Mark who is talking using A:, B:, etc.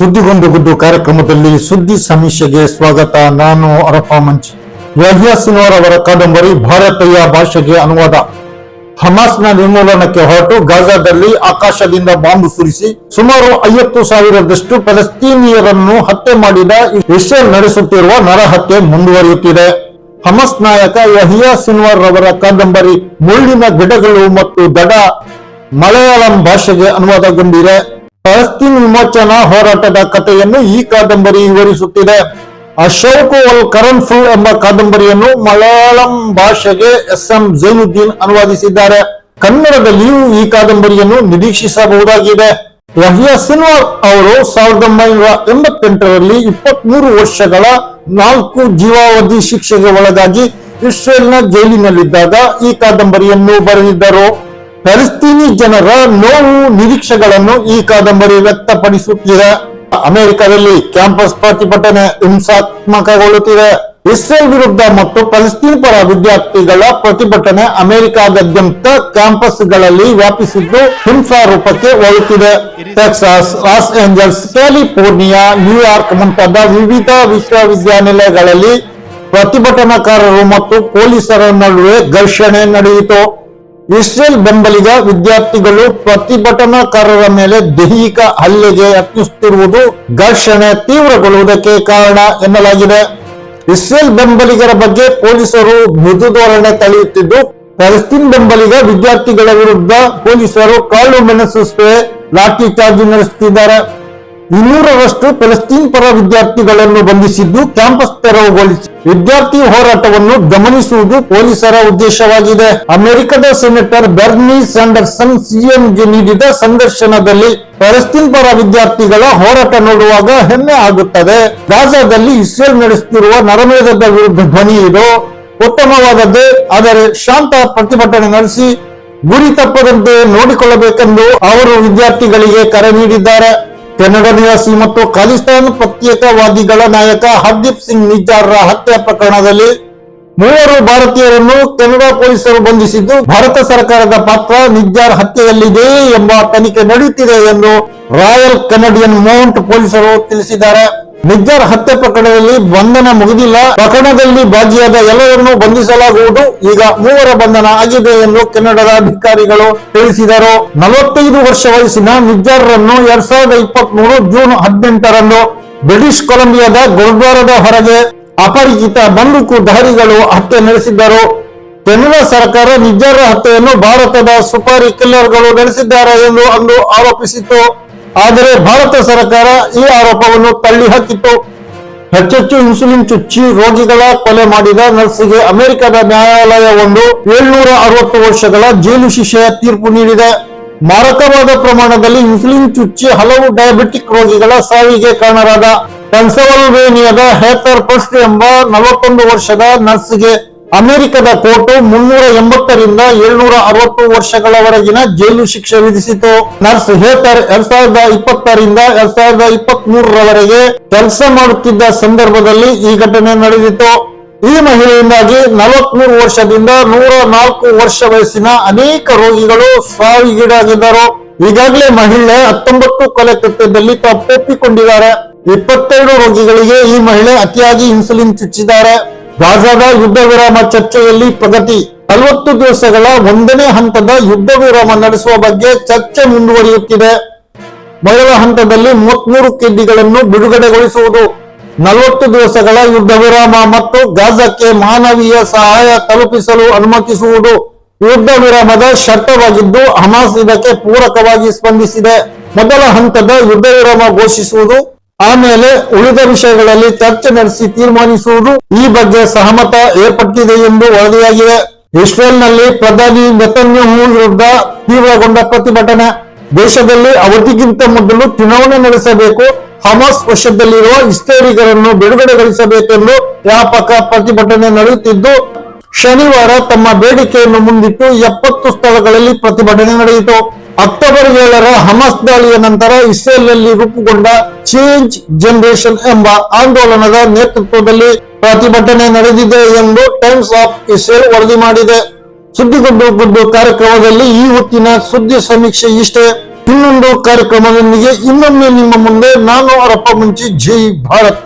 A: ಸುದ್ದಿಗೊಂದು ಗುಡ್ಡು ಕಾರ್ಯಕ್ರಮದಲ್ಲಿ ಸುದ್ದಿ ಸಮೀಕ್ಷೆಗೆ ಸ್ವಾಗತ. ನಾನು ಅರಫಾ ಮಂಚ್. ಯಹ್ಯಾ ಅವರ ಕಾದಂಬರಿ ಭಾರತೀಯ ಭಾಷೆಗೆ ಅನುವಾದ. ಹಮಾಸ್ನ ನಿರ್ಮೂಲನಕ್ಕೆ ಹೊರಟು ಗಾಜಾದಲ್ಲಿ ಆಕಾಶದಿಂದ ಬಾಂಬು ಸುರಿಸಿ ಸುಮಾರು ಐವತ್ತು ಸಾವಿರದಷ್ಟು ಫಲಸ್ತೀನಿಯರನ್ನು ಹತ್ಯೆ ಮಾಡಿದ ಇಸ್ರೇಲ್ ನಡೆಸುತ್ತಿರುವ ನರಹತ್ಯೆ ಮುಂದುವರಿಯುತ್ತಿದೆ. ಹಮಾಸ್ ನಾಯಕ ಯಹಿಯಾ ಸಿನ್ವಾರ್ ರವರ ಕಾದಂಬರಿ ಮುಳ್ಳಿನ ಗಿಡಗಳು ಮತ್ತು ದಡ ಮಲಯಾಳಂ ಭಾಷೆಗೆ ಅನುವಾದಗೊಂಡಿದೆ. ಫಲಸ್ತೀನ್ ವಿಮೋಚನಾ ಹೋರಾಟದ ಕಥೆಯನ್ನು ಈ ಕಾದಂಬರಿ ವಿವರಿಸುತ್ತಿದೆ. ಅಶೋಕ್ ಅಲ್ ಕರನ್ಫುಲ್ ಎಂಬ ಕಾದಂಬರಿಯನ್ನು ಮಲಯಾಳಂ ಭಾಷೆಗೆ ಎಸ್ ಎಂ ಜೈನುದ್ದೀನ್ ಅನುವಾದಿಸಿದ್ದಾರೆ. ಕನ್ನಡದಲ್ಲಿಯೂ ಈ ಕಾದಂಬರಿಯನ್ನು ನಿರೀಕ್ಷಿಸಬಹುದಾಗಿದೆ. ಯಹ್ಯಾ ಸಿನ್ವಾರ್ ಅವರು ಸಾವಿರದ ಒಂಬೈನೂರ ಎಂಬತ್ತೆಂಟರಲ್ಲಿ ಇಪ್ಪತ್ಮೂರು ವರ್ಷಗಳ ನಾಲ್ಕು ಜೀವಾವಧಿ ಶಿಕ್ಷೆಗೆ ಒಳಗಾಗಿ ಇಸ್ರೇಲ್ನ ಜೈಲಿನಲ್ಲಿದ್ದಾಗ ಈ ಕಾದಂಬರಿಯನ್ನು ಬರೆದಿದ್ದರು. ಫಲಸ್ತೀನಿ ಜನರ ನೋವು ನಿರೀಕ್ಷೆಗಳನ್ನು ಈ ಕಾದಂಬರಿ ವ್ಯಕ್ತಪಡಿಸುತ್ತಿದೆ. ಅಮೆರಿಕದಲ್ಲಿ ಕ್ಯಾಂಪಸ್ ಪ್ರತಿಭಟನೆ ಹಿಂಸಾತ್ಮಕಗೊಳ್ಳುತ್ತಿದೆ. ಇಸ್ರೇಲ್ ವಿರುದ್ಧ ಮತ್ತು ಫಲಸ್ತೀನ್ ಪರ ವಿದ್ಯಾರ್ಥಿಗಳ ಪ್ರತಿಭಟನೆ ಅಮೆರಿಕಾದಾದ್ಯಂತ ಕ್ಯಾಂಪಸ್ಗಳಲ್ಲಿ ವ್ಯಾಪಿಸಿದ್ದು ಹಿಂಸಾರೂಪಕ್ಕೆ ಹೋಗುತ್ತಿದೆ Texas, Los Angeles, California, New York ಮುಂತಾದ ವಿವಿಧ ವಿಶ್ವವಿದ್ಯಾನಿಲಯಗಳಲ್ಲಿ ಪ್ರತಿಭಟನಾಕಾರರು ಮತ್ತು ಪೊಲೀಸರ ನಡುವೆ ಘರ್ಷಣೆ ನಡೆಯಿತು. ಇಸ್ರೇಲ್ ಬೆಂಬಲಿಗ ವಿದ್ಯಾರ್ಥಿಗಳು ಪ್ರತಿಭಟನಾಕಾರರ ಮೇಲೆ ದೈಹಿಕ ಹಲ್ಲೆಗೆ ಯತ್ನಿಸುತ್ತಿರುವುದು ಘರ್ಷಣೆ ತೀವ್ರಗೊಳ್ಳುವುದಕ್ಕೆ ಕಾರಣ ಎನ್ನಲಾಗಿದೆ. ಇಸ್ರೇಲ್ ಬೆಂಬಲಿಗರ ಬಗ್ಗೆ ಪೊಲೀಸರು ಮೃದು ಧೋರಣೆ ತಳೆಯುತ್ತಿದ್ದು, ಪ್ಯಾಲೆಸ್ತೀನ್ ಬೆಂಬಲಿಗ ವಿದ್ಯಾರ್ಥಿಗಳ ವಿರುದ್ಧ ಪೊಲೀಸರು ಕಾಳು ಮೆಣಸು ಸ್ಪ್ರೇ, ಲಾಠಿ ಚಾರ್ಜ್ ನಡೆಸುತ್ತಿದ್ದಾರೆ. ಇನ್ನೂರರಷ್ಟು ಫಲಸ್ತೀನ್ ಪರ ವಿದ್ಯಾರ್ಥಿಗಳನ್ನು ಬಂಧಿಸಿದ್ದು ಕ್ಯಾಂಪಸ್ ತೆರವುಗೊಳಿಸಿ. ವಿದ್ಯಾರ್ಥಿ ಹೋರಾಟವನ್ನು ಗಮನಿಸುವುದು ಪೊಲೀಸರ ಉದ್ದೇಶವಾಗಿದೆ. ಅಮೆರಿಕದ ಸೆನೆಟರ್ ಬರ್ನಿ ಸ್ಯಾಂಡರ್ಸನ್ ಸಿಎಂಗೆ ನೀಡಿದ ಸಂದರ್ಶನದಲ್ಲಿ ಫಲಸ್ತೀನ್ ಪರ ವಿದ್ಯಾರ್ಥಿಗಳ ಹೋರಾಟ ನೋಡುವಾಗ ಹೆಮ್ಮೆ ಆಗುತ್ತದೆ. ಗಾಜಾದಲ್ಲಿ ಇಸ್ರೇಲ್ ನಡೆಸುತ್ತಿರುವ ನರಮೇಧದ ವಿರುದ್ಧ ಧ್ವನಿ ಇದು. ಉತ್ತಮವಾದದ್ದು, ಆದರೆ ಶಾಂತ ಪ್ರತಿಭಟನೆ ನಡೆಸಿ ಗುರಿ ತಪ್ಪದಂತೆ ನೋಡಿಕೊಳ್ಳಬೇಕೆಂದು ಅವರು ವಿದ್ಯಾರ್ಥಿಗಳಿಗೆ ಕರೆ ನೀಡಿದ್ದಾರೆ. ಕೆನಡಾ ನಿವಾಸಿ ಮತ್ತು ಖಾಲಿಸ್ತಾನ್ ಪ್ರತ್ಯೇಕವಾದಿಗಳ ನಾಯಕ ಹರ್ದೀಪ್ ಸಿಂಗ್ ನಿಜ್ಜಾರ್ರ ಹತ್ಯೆ ಪ್ರಕರಣದಲ್ಲಿ ಮೂವರು ಭಾರತೀಯರನ್ನು ಕೆನಡಾ ಪೊಲೀಸರು ಬಂಧಿಸಿದ್ದು, ಭಾರತ ಸರ್ಕಾರದ ಪಾತ್ರ ನಿಜ್ಜಾರ್ ಹತ್ಯೆಯಲ್ಲಿದೆ ಎಂಬ ತನಿಖೆ ನಡೆಯುತ್ತಿದೆ ಎಂದು ರಾಯಲ್ ಕೆನಡಿಯನ್ ಮೌಂಟ್ ಪೊಲೀಸರು ತಿಳಿಸಿದ್ದಾರೆ. ನಿಜ್ಜಾರ್ ಹತ್ಯೆ ಪ್ರಕರಣದಲ್ಲಿ ಬಂಧನ ಮುಗಿದಿಲ್ಲ. ಪ್ರಕರಣದಲ್ಲಿ ಭಾಗಿಯಾದ ಎಲ್ಲರನ್ನೂ ಬಂಧಿಸಲಾಗುವುದು. ಈಗ ಮೂವರ ಬಂಧನ ಆಗಿದೆ ಎಂದು ಕೆನಡಾದ ಅಧಿಕಾರಿಗಳು ತಿಳಿಸಿದರು. ನಲವತ್ತೈದು ವರ್ಷ ವಯಸ್ಸಿನ ನಿಜ್ಜಾರ್ರನ್ನು ಎರಡ್ ಸಾವಿರದ ಇಪ್ಪತ್ತ್ ಮೂರು ಜೂನ್ ಹದಿನೆಂಟರಂದು ಬ್ರಿಟಿಷ್ ಕೊಲಂಬಿಯಾದ ಗುರುದ್ವಾರದ ಹೊರಗೆ ಅಪರಿಚಿತ ಬಂದೂಕುಧಾರಿಗಳು ಹತ್ಯೆ ನಡೆಸಿದ್ದರು. ಕೆನಡಾ ಸರ್ಕಾರ ನಿಜ್ಜಾರ ಹತ್ಯೆಯನ್ನು ಭಾರತದ ಸುಪಾರಿ ಕಿಲ್ಲರ್ಗಳು ನಡೆಸಿದ್ದಾರೆ ಎಂದು ಅಂದು ಆರೋಪಿಸಿತ್ತು. ಆದರೆ ಭಾರತ ಸರ್ಕಾರ ಈ ಆರೋಪವನ್ನು ತಳ್ಳಿ ಹಾಕಿತ್ತು. ಹೆಚ್ಚೆಚ್ಚು ಇನ್ಸುಲಿನ್ ಚುಚ್ಚಿ ರೋಗಿಗಳ ಕೊಲೆ ಮಾಡಿದ ನರ್ಸಿಗೆ ಅಮೆರಿಕದ ನ್ಯಾಯಾಲಯವೊಂದು ಏಳ್ನೂರ ಅರವತ್ತು ವರ್ಷಗಳ ಜೈಲು ಶಿಕ್ಷೆಯ ತೀರ್ಪು ನೀಡಿದೆ. ಮಾರಕವಾದ ಪ್ರಮಾಣದಲ್ಲಿ ಇನ್ಸುಲಿನ್ ಚುಚ್ಚಿ ಹಲವು ಡಯಾಬಿಟಿಕ್ ರೋಗಿಗಳ ಸಾವಿಗೆ ಕಾರಣರಾದ ಪೆನ್ಸಲ್ವೇನಿಯಾದ ಹೇತರ್ ಪಸ್ಟ್ ಎಂಬ ನಲವತ್ತೊಂದು ವರ್ಷದ ನರ್ಸ್ಗೆ ಅಮೆರಿಕದ ಕೋರ್ಟು ಮುನ್ನೂರ ಎಂಬತ್ತರಿಂದ ಏಳ್ನೂರ ಅರವತ್ತು ವರ್ಷಗಳವರೆಗಿನ ಜೈಲು ಶಿಕ್ಷೆ ವಿಧಿಸಿತು. ನರ್ಸ್ ಹೇತರ್ ಎರಡ್ ಸಾವಿರದ ಇಪ್ಪತ್ತರಿಂದ ಎರಡ್ ಸಾವಿರದ ಇಪ್ಪತ್ತ್ ಮೂರರವರೆಗೆ ಕೆಲಸ ಮಾಡುತ್ತಿದ್ದ ಸಂದರ್ಭದಲ್ಲಿ ಈ ಘಟನೆ ನಡೆದಿತ್ತು. ಈ ಮಹಿಳೆಯಿಂದಾಗಿ ನಲವತ್ಮೂರು ವರ್ಷದಿಂದ ನೂರ ನಾಲ್ಕು ವರ್ಷ ವಯಸ್ಸಿನ ಅನೇಕ ರೋಗಿಗಳು ಸಾವಿಗೀಡಾಗಿದ್ದರು. ಈಗಾಗಲೇ ಮಹಿಳೆ ಹತ್ತೊಂಬತ್ತು ಕೊಲೆ ಕೃತ್ಯದಲ್ಲಿ ತಪ್ಪೊಪ್ಪಿಕೊಂಡಿದ್ದಾರೆ. ಇಪ್ಪತ್ತೆರಡು ರೋಗಿಗಳಿಗೆ ಈ ಮಹಿಳೆ ಅತಿಯಾಗಿ ಇನ್ಸುಲಿನ್ ಚುಚ್ಚಿದ್ದಾರೆ. ಗಾಜಾದ ಯುದ್ಧ ವಿರಾಮ ಚರ್ಚೆಯಲ್ಲಿ ಪ್ರಗತಿ. ನಲವತ್ತು ದಿವಸಗಳ ಒಂದನೇ ಹಂತದ ಯುದ್ಧ ವಿರಾಮ ನಡೆಸುವ ಬಗ್ಗೆ ಚರ್ಚೆ ಮುಂದುವರಿಯುತ್ತಿದೆ. ಮೊದಲ ಹಂತದಲ್ಲಿ ಮೂವತ್ಮೂರು ಕೈದಿಗಳನ್ನು ಬಿಡುಗಡೆಗೊಳಿಸುವುದು. ನಲವತ್ತು ದಿವಸಗಳ ಯುದ್ಧ ವಿರಾಮ ಮತ್ತು ಗಾಜಾಕ್ಕೆ ಮಾನವೀಯ ಸಹಾಯ ತಲುಪಿಸಲು ಅನುಮತಿಸುವುದು. ಯುದ್ಧ ವಿರಾಮದ ಶರ್ತವಾಗಿದ್ದು ಹಮಾಸ್ ಇದಕ್ಕೆ ಪೂರಕವಾಗಿ ಸ್ಪಂದಿಸಿದೆ. ಮೊದಲ ಹಂತದ ಯುದ್ಧ ವಿರಾಮ ಘೋಷಿಸುವುದು ಆಮೇಲೆ ಉಳಿದ ವಿಷಯಗಳಲ್ಲಿ ಚರ್ಚೆ ನಡೆಸಿ ತೀರ್ಮಾನಿಸುವುದು ಈ ಬಗ್ಗೆ ಸಹಮತ ಏರ್ಪಟ್ಟಿದೆ ಎಂದು ವರದಿಯಾಗಿದೆ. ಇಸ್ರೇಲ್ನಲ್ಲಿ ಪ್ರಧಾನಿ ನೆತನ್ಯಹು ವಿರುದ್ಧ ತೀವ್ರಗೊಂಡ ಪ್ರತಿಭಟನೆ. ದೇಶದಲ್ಲಿ ಅವಧಿಗಿಂತ ಮೊದಲು ಚುನಾವಣೆ ನಡೆಸಬೇಕು. ಹಮಾಸ್ ವಶದಲ್ಲಿರುವ ಇಸ್ರೇಲಿಗರನ್ನು ಬಿಡುಗಡೆಗೊಳಿಸಬೇಕೆಂದು ವ್ಯಾಪಕ ಪ್ರತಿಭಟನೆ ನಡೆಯುತ್ತಿದ್ದು, ಶನಿವಾರ ತಮ್ಮ ಬೇಡಿಕೆಯನ್ನು ಮುಂದಿಟ್ಟು ಎಪ್ಪತ್ತು ಸ್ಥಳಗಳಲ್ಲಿ ಪ್ರತಿಭಟನೆ ನಡೆಯಿತು. ಅಕ್ಟೋಬರ್ ಏಳರ ಹಮಸ್ ದಾಳಿಯ ನಂತರ ಇಸ್ರೇಲ್ನಲ್ಲಿ ರೂಪುಗೊಂಡ ಚೇಂಜ್ ಜನರೇಷನ್ ಎಂಬ ಆಂದೋಲನದ ನೇತೃತ್ವದಲ್ಲಿ ಪ್ರತಿಭಟನೆ ನಡೆದಿದೆ ಎಂದು ಟೈಮ್ಸ್ ಆಫ್ ಇಸ್ರೇಲ್ ವರದಿ ಮಾಡಿದೆ. ಸುದ್ದಿಗುಡ್ಡು ಗುಡ್ಡು ಕಾರ್ಯಕ್ರಮದಲ್ಲಿ ಈ ಹೊತ್ತಿನ ಸುದ್ದಿ ಸಮೀಕ್ಷೆ ಇಷ್ಟೇ. ಇನ್ನೊಂದು ಕಾರ್ಯಕ್ರಮದೊಂದಿಗೆ ಇನ್ನೊಮ್ಮೆ ನಿಮ್ಮ ಮುಂದೆ ನಾನು ಅರಪ್ಪ ಮುಂಚಿ ಜೈ ಭಾರತ್.